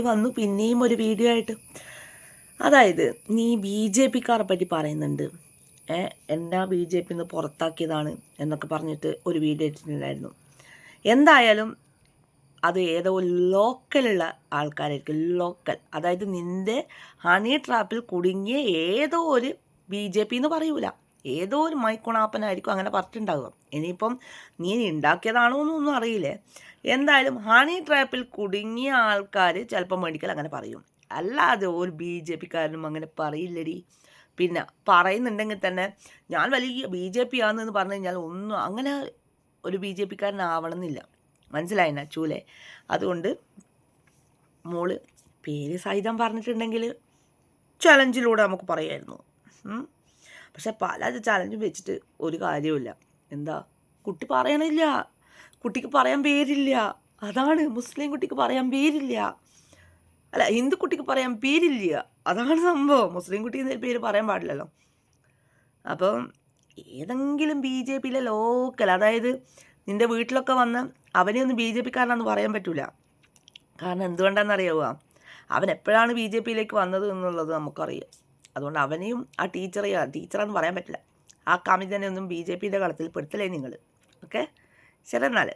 വന്നു. പിന്നെയും ഒരു വീഡിയോ ആയിട്ട്. അതായത് നീ ബി ജെ പിക്കാരെ പറ്റി പറയുന്നുണ്ട്. ഏ എന്നാ ബി ജെ പി നിന്ന് പുറത്താക്കിയതാണ് എന്നൊക്കെ പറഞ്ഞിട്ട് ഒരു വീഡിയോ ഇട്ടിട്ടുണ്ടായിരുന്നു. എന്തായാലും അത് ഏതോ ലോക്കലുള്ള ആൾക്കാരായിരിക്കും. ലോക്കൽ. അതായത് നിന്റെ ഹണി ട്രാപ്പിൽ കുടുങ്ങിയ ഏതോ ഒരു ബി ജെ പി എന്ന് പറയൂല. ഏതോ ഒരു മൈക്കുണാപ്പനായിരിക്കും അങ്ങനെ പറഞ്ഞിട്ടുണ്ടാവുക. ഇനിയിപ്പം നീ ഉണ്ടാക്കിയതാണോ എന്നൊന്നും അറിയില്ലേ. എന്തായാലും ഹണി ട്രാപ്പിൽ കുടുങ്ങിയ ആൾക്കാർ ചിലപ്പോൾ മേടിക്കൽ അങ്ങനെ പറയും. അല്ലാതെ ഒരു ബി ജെ പിക്കാരനും അങ്ങനെ പറയില്ലടി. പിന്നെ പറയുന്നുണ്ടെങ്കിൽ തന്നെ ഞാൻ വലിയ ബി ജെ പി ആണെന്ന് പറഞ്ഞു കഴിഞ്ഞാൽ ഒന്നും അങ്ങനെ ഒരു ബി ജെ പിക്കാരനാവണമെന്നില്ല മനസ്സിലായിന ചൂലെ? അതുകൊണ്ട് മോൾ പേര് സഹിതം പറഞ്ഞിട്ടുണ്ടെങ്കിൽ ചലഞ്ചിലൂടെ നമുക്ക് പറയായിരുന്നു. പക്ഷെ പല ചലഞ്ചും വെച്ചിട്ട് ഒരു കാര്യമില്ല എന്താ? കുട്ടി പറയണില്ല. കുട്ടിക്ക് പറയാൻ പേരില്ല. അതാണ് മുസ്ലിം കുട്ടിക്ക് പറയാൻ പേരില്ല. അല്ല ഹിന്ദു കുട്ടിക്ക് പറയാൻ പേരില്ല. അതാണ് സംഭവം. മുസ്ലിം കുട്ടിക്ക് പേര് പറയാൻ പാടില്ലല്ലോ. അപ്പം ഏതെങ്കിലും ബി ജെ പിയിലെ ലോക്കൽ അതായത് നിന്റെ വീട്ടിലൊക്കെ വന്ന് അവനെ ഒന്ന് ബി ജെ പിക്കാരനാണെന്ന് പറയാൻ പറ്റില്ല കാരണം എന്തുകൊണ്ടാണെന്നറിയാവുക അവൻ എപ്പോഴാണ് ബി ജെ പിയിലേക്ക് വന്നത് എന്നുള്ളത് നമുക്കറിയാം. അതുകൊണ്ട് അവനെയും ആ ടീച്ചറെ ടീച്ചറാന്ന് പറയാൻ പറ്റില്ല. ആ കാമിതനെ ഒന്നും ബി ജെ പിയുടെ കളത്തിൽ പെടുത്തലേ നിങ്ങൾ ഓക്കെ ശരി എന്നാൽ